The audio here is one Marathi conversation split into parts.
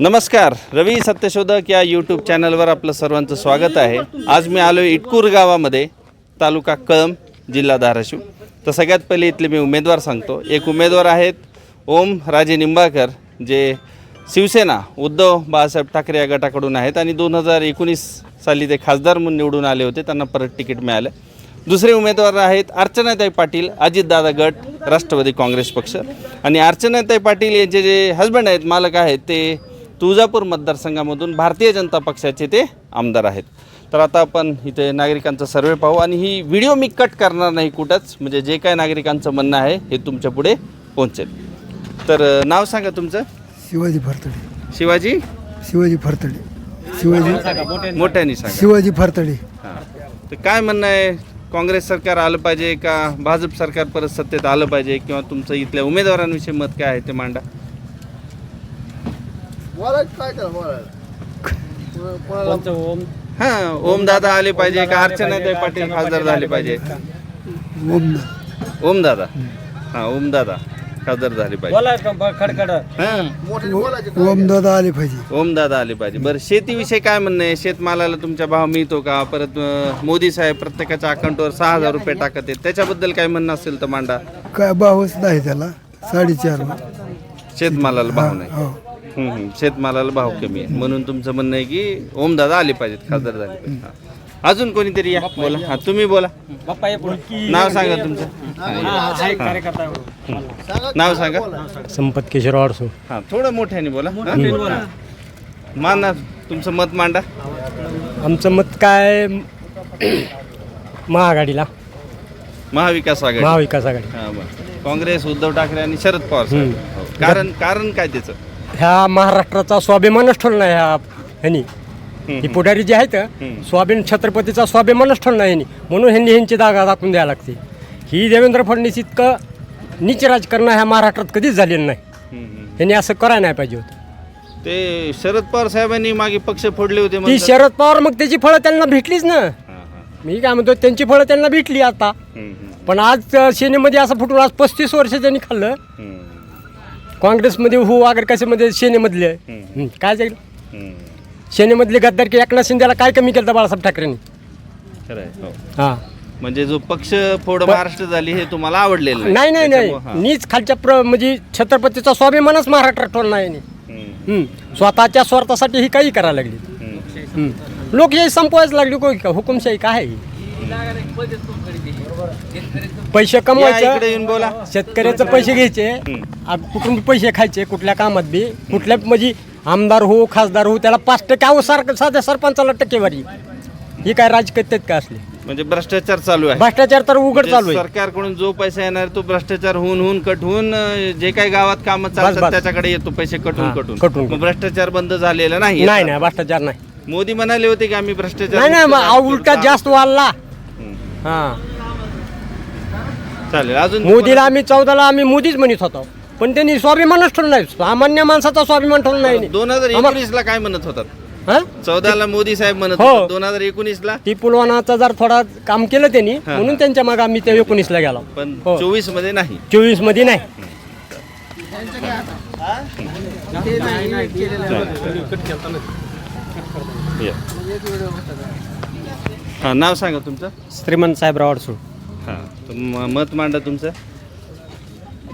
नमस्कार रवी सत्यशोधक या यूट्यूब चॅनलवर आपलं सर्वांचं स्वागत आहे. आज मी आलो इटकूर गावामध्ये तालुका कळंब जिल्हा धाराशिव. तर सगळ्यात पहिले इथले मी उमेदवार सांगतो. एक उमेदवार आहेत ओम राजे निंबाळकर जे शिवसेना उद्धव बाळासाहेब ठाकरे या गटाकडून आहेत आणि दोन हजार एकोणीस साली ते खासदार म्हणून निवडून आले होते. त्यांना परत तिकीट मिळालं. दुसरे उमेदवार आहेत अर्चनाताई पाटील अजितदादा गट राष्ट्रवादी काँग्रेस पक्ष. आणि अर्चनाताई पाटील यांचे जे हजबंड आहेत मालक आहेत ते तुळजापूर मतदारसंघामधून भारतीय जनता पक्षाचे ते आमदार आहेत. तर आता आपण इथे नागरिकांचा सर्वे पाहू आणि ही व्हिडिओ मी कट करणार नाही कुठंच म्हणजे जे काय नागरिकांचं म्हणणं आहे हे तुमच्यापुढे पोहोचेल. तर नाव सांगा तुमचं? शिवाजी फरतडे. शिवाजी? शिवाजी फरतडे. शिवाजी मोठ्याने सांगा. शिवाजी फरतडे. हां. तर काय म्हणणं आहे? काँग्रेस सरकार आलं पाहिजे का भाजप सरकार परत सत्तेत आलं पाहिजे? किंवा तुमचं इथल्या उमेदवारांविषयी मत काय आहे ते मांडा. हां ओम दादा आले पाहिजे का अर्चनाताई पाटील खासदार झाले पाहिजे. ओम ओम दादा. हां ओम दादा खासदार झाले पाहिजे. हां. ओम दादा आले पाहिजे. ओम दादा आले पाहिजे. बरं शेतीविषयी काय म्हणणं आहे? शेतमालाला तुमच्या भाव मिळतो का? परत अं, मोदी साहेब प्रत्येकाच्या अकाउंटवर सहा हजार रुपये टाकत आहेत. त्याच्याबद्दल काय म्हणणं असेल तर मांडा. काय भावच नाही त्याला. साडेचार. शेतमालाला भाव नाही. हो. हम्म, हम्म. शेतमालाला भाव कमी आहे. म्हणून तुमचं म्हणणं आहे की ओम दादा आले पाहिजेत खासदार झाले पाहिजे हा. अजून कोणीतरी या? बोला. हा तुम्ही बोला. नाव सांगा तुमचं. नाव सांगा. संपत किशोर अडसो हा थोडं मोठ्याने बोला. हा. माना तुमचं मत मांडा. आमचं मत काय? महाआघाडीला. महाविकास आघाडी. महाविकास आघाडी. हा, बरं. काँग्रेस उद्धव ठाकरे आणि शरद पवार साहेब. हो. कारण कारण काय त्याचं? ह्या महाराष्ट्राचा स्वाभिमानच ठेवला ह्या ह्यांनी. ही पुढारी जे आहेत स्वाभिमान छत्रपतीचा स्वाभिमानच ठेवला ह्यांनी. म्हणून ह्यांनी ह्यांची जागा दाखवून द्यायला लागते. ही देवेंद्र फडणवीस इतकं नीच राजकारण ह्या महाराष्ट्रात कधीच झालेलं नाही. ह्यांनी असं करायला नाही पाहिजे होतं. ते शरद पवार साहेबांनी मागे पक्ष फोडले होते ती म्हणतात. शरद पवार मग त्याची फळं त्यांना भेटलीच ना. हा, हा. मी काय म्हणतो त्यांची फळं त्यांना भेटली आता. हम्म, हम्म, पण आज अ, सेनेमध्ये असं फुटून आज पस्तीस वर्ष त्यांनी खाल्लं. हम्म, काँग्रेसमध्ये हो वगैरे कशामध्ये सेनेमधले. हं, काय जाईल? हम्म. सेनेमधले गद्दार की एकनाथ शिंदेला काय कमी केलं होतं बाळासाहेब ठाकरेंनी? खरं आहे, हो. हां. म्हणजे जो पक्ष फोड महाराष्ट्र झाली हे तुम्हाला आवडलेलं नाही नाही नाही. हा. नीच खालच्या प्र म्हणजे छत्रपतीचा स्वाभिमानच महाराष्ट्रात ठेवला नाही. हम्म, हं, स्वतःच्या स्वार्थासाठी ही काही करायला लागली. हम्म. हं. लोकशाही संपवायच लागली कोण? का हुकुमशाही काय आहे ही? पैसे या इकडे कमवायचं येऊन बोला. शेतकऱ्याचं पैसे घ्यायचे. कुठून पैसे खायचे कुठल्या कामात बी कुठल्या म्हणजे आमदार हो खासदार हो त्याला पाच टक्के अहो सारखं साध्या सरपंचाला टक्केवारी. ही काय राजकत्यात का असले? म्हणजे भ्रष्टाचार चालू आहे. भ्ष्टाचार तर उघड म्हणजे चालू आहे. सरकारकडून जो पैसा येणार तो भ्रष्टाचार होऊन होऊन कट होऊन अं, जे काही गावात कामं चालतात बस. त्याच्याकडे येतो पैसे कटून हा, कटून कटून. मग भ्रष्टाचार बंद झालेला नाही नाही नाही भ्ष्टाचार नाही. मोदी म्हणाले होते की आम्ही भ्रष्टाचार नाही नाही मुक्त मग राष्ट्र अहो, उलटा. जास्त वाढला. हा. चालेल अजून मोदीला आम्ही चौदाला आम्ही मोदीच म्हणत होतो. पण त्यांनी स्वाभिमानच ठेवला नाही. सामान्य माणसाचा स्वाभिमान ठेवला नाही. दोन हजार एकोणीस ला काय म्हणत होतात? हा? चौदाला मोदी साहेब म्हणत हो. होते दोन हजार एकोणीस ला ती पुलवानाचा जर थोडा काम केलं त्यांनी. म्हणून त्यांच्या मागे आम्ही त्या एकोणीसला गेलो. पण हो. चोवीसमध्ये नाही. चोवीसमध्ये नाही. हा नाव सांगा तुमचं. श्रीमंत साहेबराव अडसूळ. हा तर म- मत मांडा तुमचं.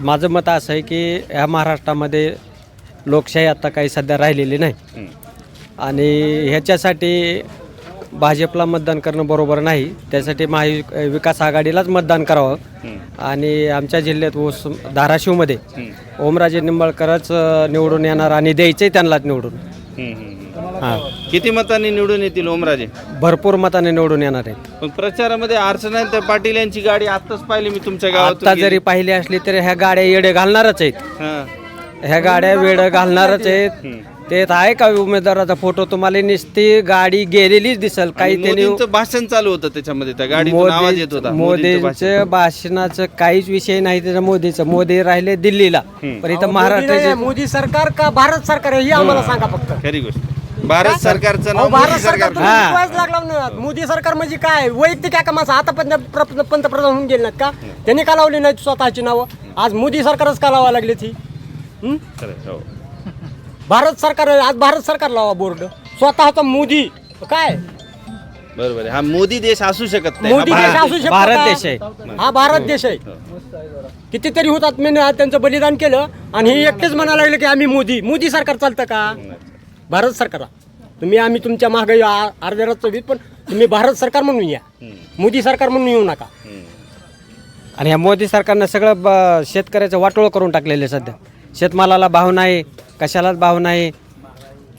माझं मत असं आहे की ह्या महाराष्ट्रामध्ये लोकशाही आता काही सध्या राहिलेली नाही. आणि ह्याच्यासाठी भाजपला मतदान करणं बरोबर नाही त्यासाठी महावि विकास आघाडीलाच मतदान करावं. आणि आमच्या जिल्ह्यात ओस धाराशिवमध्ये. ओमराजे निंबाळकरच निवडून येणार आणि द्यायचंय त्यांनाच निवडून. हां. किती मतांनी निवडून येतील ओमराजे? भरपूर मताने निवडून येणार आहेत. पण प्रचारामध्ये अर्चना त्या पाटील यांची गाडी आताच पाहिली मी तुमच्या आता गावात जरी पाहिली असली तरी ह्या गाड्या येडे घालणारच आहेत. ह्या गाड्या वेळ घालणारच आहेत. ते आहे का उमेदवाराचा फोटो तुम्हाला नुसती गाडी गेलेलीच दिसल काही त्यांनी मोदींचं भाषण चालू होतं त्याच्यामध्ये त्या गाडीतून आवाज येत होता मोदींचं भाषण. मोदींचं भाषणाचं काहीच विषय नाही त्याच्या मोदीचं. मोदी राहिले दिल्लीला. पण इथं महाराष्ट्राचे मोदी सरकार का भारत सरकार आहे हे आम्हाला सांगा फक्त. खरी गोष्ट. भारत सरकारचं अहो, नाव भारत मोदी सरकार सरकार तुम्ही हा. शिकवायच लागला ना मोदी सरकार म्हणजे काय? वैयक्तिक एका माणसं आता प्र- पंतप्रधान होऊन गेले नाहीत का? त्यांनी का लावली नाहीत स्वतःची नावं? आज मोदी सरकारच का लावा लागली ती हं? हो. भारत सरकार आज भारत सरकार लावा बोर्ड. स्वतःचा मोदी. काय? बरोबर आहे. हा मोदी देश असू शकत नाही. मोदी देश भारत असू शकतो भारत का? देश आहे. हा भारत देश आहे. कितीतरी होतात मी त्यांचं बलिदान केलं आणि हे एकटेच म्हणायला लागले की आम्ही मोदी. मोदी सरकार चालतं का? भारत सरकार. तुम्ही आम्ही तुमच्या मागे अर्ध्या वीज पण तुम्ही भारत सरकार म्हणून या. मोदी सरकार म्हणून येऊ नका. आणि ह्या मोदी सरकारनं सगळं ब- शेतकऱ्याचं वाटोळं करून टाकलेलं आहे सध्या. शेतमालाला भाव नाही कशालाच भाव नाही.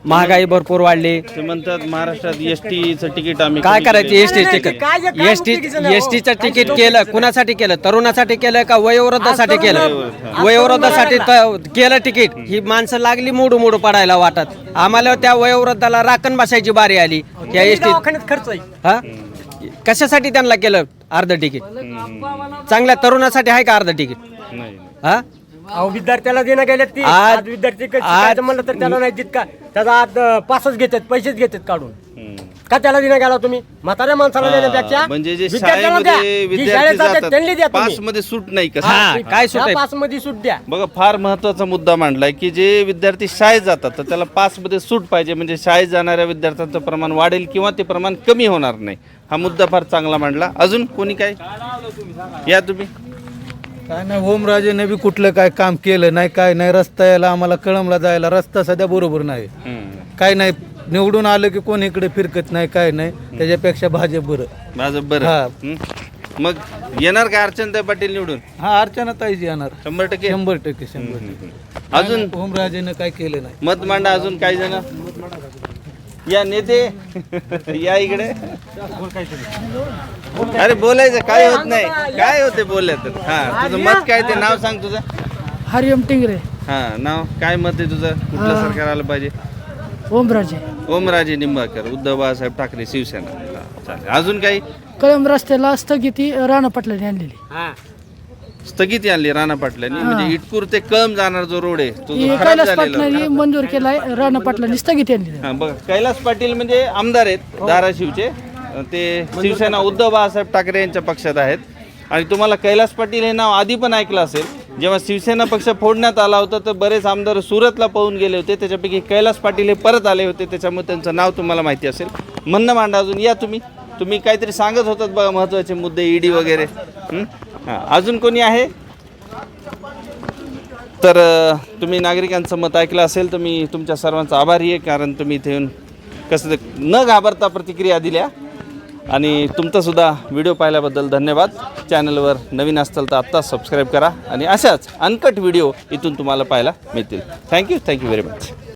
महागाई भरपूर वाढली. ते म्हणतात महाराष्ट्रात एस टीचं तिकीट आम्ही काय कमी करायचं. S T ticket. S T S टीचं. तिकीट केलं कुणासाठी केलं? तरुणासाठी केलं का वयोवृद्धासाठी केलं? वयोवृद्धासाठी त- केलं तिकीट. ही माणसं लागली मोडू मोडू पडायला वाटत. आम्हाला त्या वयोवृद्धाला राखण बसायची बारी आली. त्या एस टी दवाखान्यात खर्च आहे हा? कशासाठी त्यांना केलं अर्ध तिकीट? चांगल्या तरुणासाठी आहे का अर्ध तिकीट? नाही. हा? अहो विद्यार्थ्याला देणं गेले ती. आज- आज विद्यार्थी क- शिकायचं म्हणलं तर त्याला नाही देत का त्याचा आज अं, पासच घेतात पैसेच घेतात काढून. का त्याला देणं गेला तुम्ही? म्हाताऱ्या माणसाला हा, देण्यापेक्षा म्हणजे जे विद्यार्थ्याला द्या. शाळेमध्ये जी विद्यार्थी शाळेत जातात जातात त्यांनी द्या तुम्ही. पासमध्ये सूट नाही कसं हा, काय सूट आहे? पासमध्ये सूट द्या. बघा फार महत्त्वाचा मुद्दा मांडलाय की जे विद्यार्थी शाळेत जातात तर त्याला पासमध्ये सूट पाहिजे. म्हणजे शाळेत जाणाऱ्या विद्यार्थ्यांचं प्रमाण वाढेल किंवा ते प्रमाण कमी होणार नाही. हा मुद्दा फार चांगला मांडला. अजून कोणी काय? या तुम्ही. काय नाही ओमराजेने बी कुठलं काय काम केलं नाही काय नाही रस्ता यायला आम्हाला कळमला जायला रस्ता सध्या बरोबर नाही. काय नाही निवडून आलं की कोण इकडे फिरकत नाही काय नाही त्याच्यापेक्षा भाजप बरं. माझं बरं. हा. हं? मग येणार का अर्चनताई पाटील निवडून? हा अर्चना ताईच येणार. शंभर टक्के? शंभर टक्के शंभर टक्के. अजून? ओमराजेने काय केलं नाही. मत मांडा अजून काही जण? या नेते या इकडे. अरे बोलायचं काय होत नाही. काय होते बोलले तर हा तुझं मत काय ते नाव सांग तुझं. हरिओम टिंगरे. हा नाव? काय मत आहे तुझं? कुठलं सरकार आलं पाहिजे? ओमराजे. ओमराजे निंबाळकर उद्धव बाळासाहेब ठाकरे शिवसेना. हा, चालेल. अजून काही? कळंब रस्त्याला स्थगिती राणा पाटलांनी आणलेली. स्थगिती आणली राणा पाटलांनी. म्हणजे इटकूर ते कळम जाणार जो रोड आहे तो ती जो खराब कैलास झालेला पाटलांनी मंजूर केलाय राणा पाटलांनी स्थगिती आणली. हा बघा कैलास पाटील म्हणजे आमदार आहेत धाराशिवचे. ते शिवसेना उद्धव बाळासाहेब ठाकरे यांच्या पक्षात आहेत. आणि तुम्हाला कैलास पाटील हे नाव आधी पण ऐकलं असेल जेव्हा शिवसेना पक्ष फोडण्यात आला होता तर बरेच आमदार सुरतला पळून गेले होते. त्याच्यापैकी कैलास पाटील हे परत आले होते त्याच्यामुळे त्यांचं नाव तुम्हाला माहिती असेल. म्हणणं मांडा अजून या तुम्ही. तुम्ही काहीतरी सांगत होतात बघा महत्त्वाचे मुद्दे ईडी वगैरे. हं? हां अजून कोणी आहे? तर तुम्ही नागरिकांचं मत ऐकलं असेल तर मी तुमच्या सर्वांचा आभारी आहे कारण तुम्ही इथे येऊन कसं न घाबरता प्रतिक्रिया दिल्या. आणि तुमचासुद्धा व्हिडिओ पाहिल्याबद्दल धन्यवाद. चॅनलवर नवीन असताल तर आत्ताच सबस्क्राईब करा. आणि अशाच अनकट व्हिडिओ इथून तुम्हाला पाहायला मिळतील. Thank you thank you very much.